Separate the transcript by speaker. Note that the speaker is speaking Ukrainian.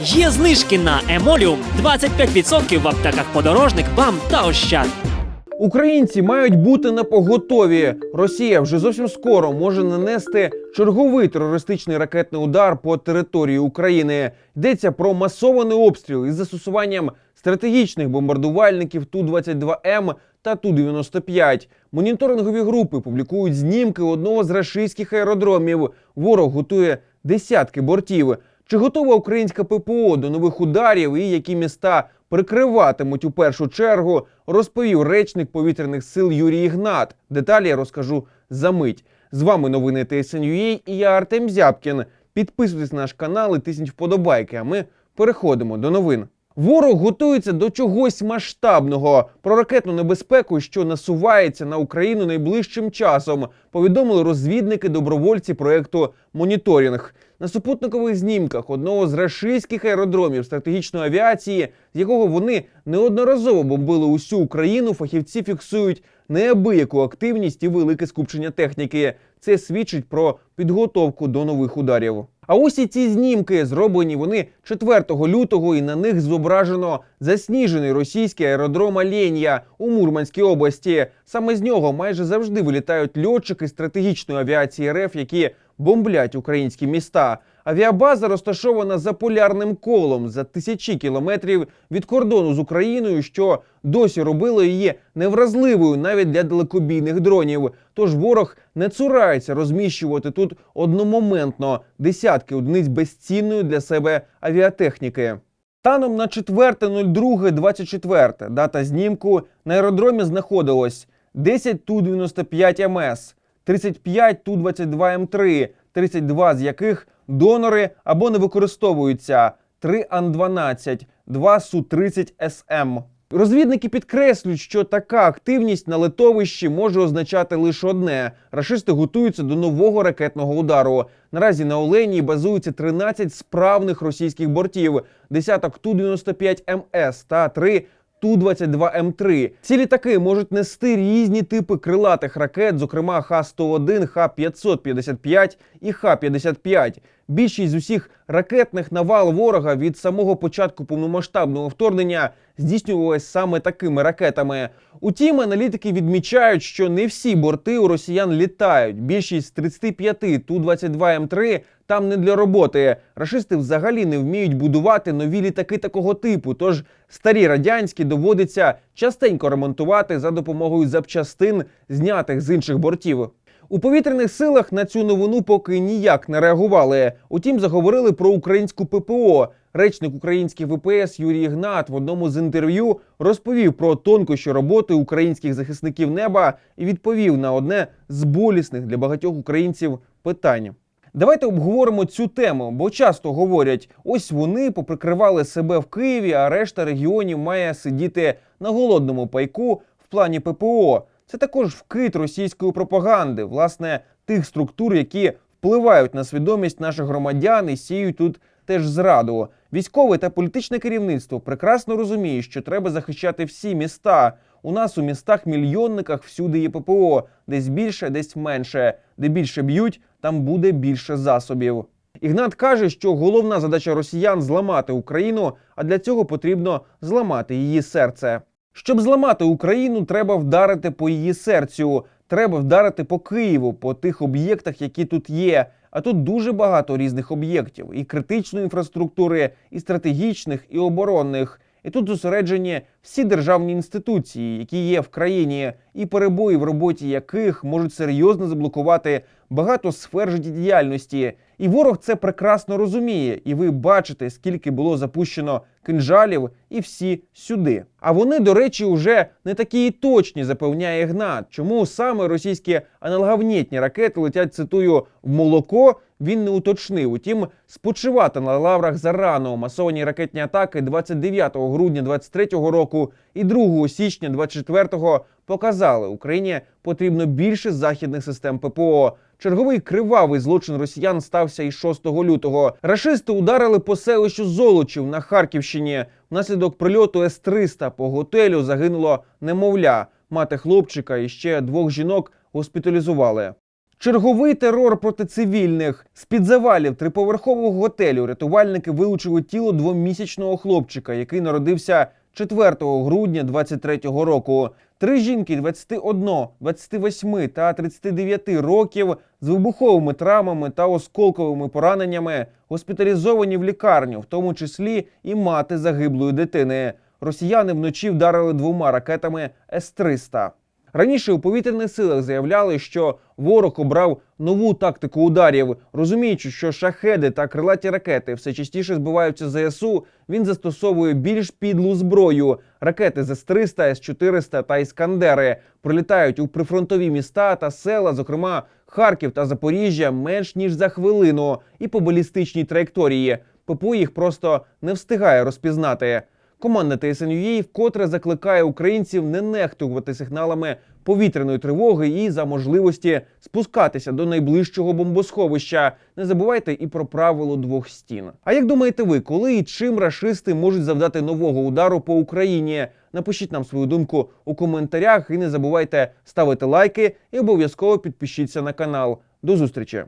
Speaker 1: Є знижки на Емоліум 25% в аптеках подорожник, БАМ та Ощад.
Speaker 2: Українці мають бути на поготові. Росія вже зовсім скоро може нанести черговий терористичний ракетний удар по території України. Йдеться про масований обстріл із застосуванням стратегічних бомбардувальників Ту-22М та Ту-95. Моніторингові групи публікують знімки одного з рашистських аеродромів. Ворог готує десятки бортів. Чи готова українська ППО до нових ударів і які міста прикриватимуть у першу чергу, розповів речник повітряних сил Юрій Ігнат. Деталі я розкажу за мить. З вами новини ТСНЮА і я Артем Зябкін. Підписуйтесь на наш канал і тисніть вподобайки. А ми переходимо до новин. Ворог готується до чогось масштабного. Про ракетну небезпеку, що насувається на Україну найближчим часом, повідомили розвідники добровольці проекту Моніторинг. На супутникових знімках одного з рашистських аеродромів стратегічної авіації, з якого вони неодноразово бомбили усю Україну, фахівці фіксують неабияку активність і велике скупчення техніки. Це свідчить про підготовку до нових ударів. А ось і ці знімки зроблені вони 4 лютого, і на них зображено засніжений російський аеродром Оленя у Мурманській області. Саме з нього майже завжди вилітають льотчики стратегічної авіації РФ, які бомблять українські міста. Авіабаза розташована за полярним колом за тисячі кілометрів від кордону з Україною, що досі робило її невразливою навіть для далекобійних дронів. Тож ворог не цурається розміщувати тут одномоментно десятки одиниць безцінної для себе авіатехніки. Станом на 4.02.24 дата знімку на аеродромі знаходилось 10 Ту-95 МС, 35 Ту-22М3, 32 з яких донори або не використовуються, 3 Ан-12, 2 Су-30 СМ. Розвідники підкреслюють, що така активність на литовищі може означати лише одне: рашисти готуються до нового ракетного удару. Наразі на Оленії базуються 13 справних російських бортів, десяток Ту-95 МС та 3 Ту-22М3. Ці літаки можуть нести різні типи крилатих ракет, зокрема Х-101, Х-555 і Х-55. Bільшість з усіх ракетних навал ворога від самого початку повномасштабного вторгнення здійснювалась саме такими ракетами. Утім, аналітики відмічають, що не всі борти у росіян літають. Більшість з 35 Ту-22М3 там не для роботи. Рашисти взагалі не вміють будувати нові літаки такого типу. Тож старі радянські доводиться частенько ремонтувати за допомогою запчастин, знятих з інших бортів. У повітряних силах на цю новину поки ніяк не реагували. Утім, заговорили про українську ППО. Речник українських ВПС Юрій Ігнат в одному з інтерв'ю розповів про тонкощі роботи українських захисників неба і відповів на одне з болісних для багатьох українців питань. Давайте обговоримо цю тему, бо часто говорять: ось вони поприкривали себе в Києві, а решта регіонів має сидіти на голодному пайку в плані ППО. Це також вкид російської пропаганди, власне, тих структур, які впливають на свідомість наших громадян і сіють тут теж зраду. Військове та політичне керівництво прекрасно розуміє, що треба захищати всі міста. У нас у містах-мільйонниках всюди є ППО, десь більше, десь менше. Де більше б'ють, там буде більше засобів. Ігнат каже, що головна задача росіян зламати Україну, а для цього потрібно зламати її серце. Щоб зламати Україну, треба вдарити по її серцю. Треба вдарити по Києву, по тих об'єктах, які тут є. А тут дуже багато різних об'єктів: і критичної інфраструктури, і стратегічних, і оборонних. І тут зосереджені всі державні інституції, які є в країні, і перебої в роботі яких можуть серйозно заблокувати багато сфер життєдіяльності. І ворог це прекрасно розуміє. І ви бачите, скільки було запущено кинжалів, і всі сюди. А вони, до речі, вже не такі і точні, запевняє Гнат. Чому саме російські аналоговнітні ракети летять, цитую, в молоко? Він не уточнив. Утім, спочивати на лаврах зарано масовані ракетні атаки 29 грудня 23 року і 2 січня 24 показали Україні потрібно більше західних систем ППО. Черговий кривавий злочин росіян стався і 6 лютого. Рашисти ударили по селищу Золочів на Харківщині. Внаслідок прильоту С-300 по готелю загинуло немовля. Мати хлопчика і ще двох жінок госпіталізували. Черговий терор проти цивільних з-під завалів триповерхового готелю рятувальники вилучили тіло двомісячного хлопчика, який народився 4 грудня 23-го року. Три жінки 21, 28 та 39 років з вибуховими травмами та осколковими пораненнями госпіталізовані в лікарню, в тому числі і мати загиблої дитини. Росіяни вночі вдарили двома ракетами С-300. Раніше у повітряних силах заявляли, що ворог обрав нову тактику ударів. Розуміючи, що шахеди та крилаті ракети все частіше збиваються ЗСУ, він застосовує більш підлу зброю. Ракети з С-300, С-400 та Іскандери прилітають у прифронтові міста та села, зокрема Харків та Запоріжжя, менш ніж за хвилину, і по балістичній траєкторії. ППО їх просто не встигає розпізнати. Команда ТСНЮА вкотре закликає українців не нехтувати сигналами повітряної тривоги і за можливості спускатися до найближчого бомбосховища. Не забувайте і про правило двох стін. А як думаєте ви, коли і чим рашисти можуть завдати нового удару по Україні? Напишіть нам свою думку у коментарях і не забувайте ставити лайки і обов'язково підпишіться на канал. До зустрічі!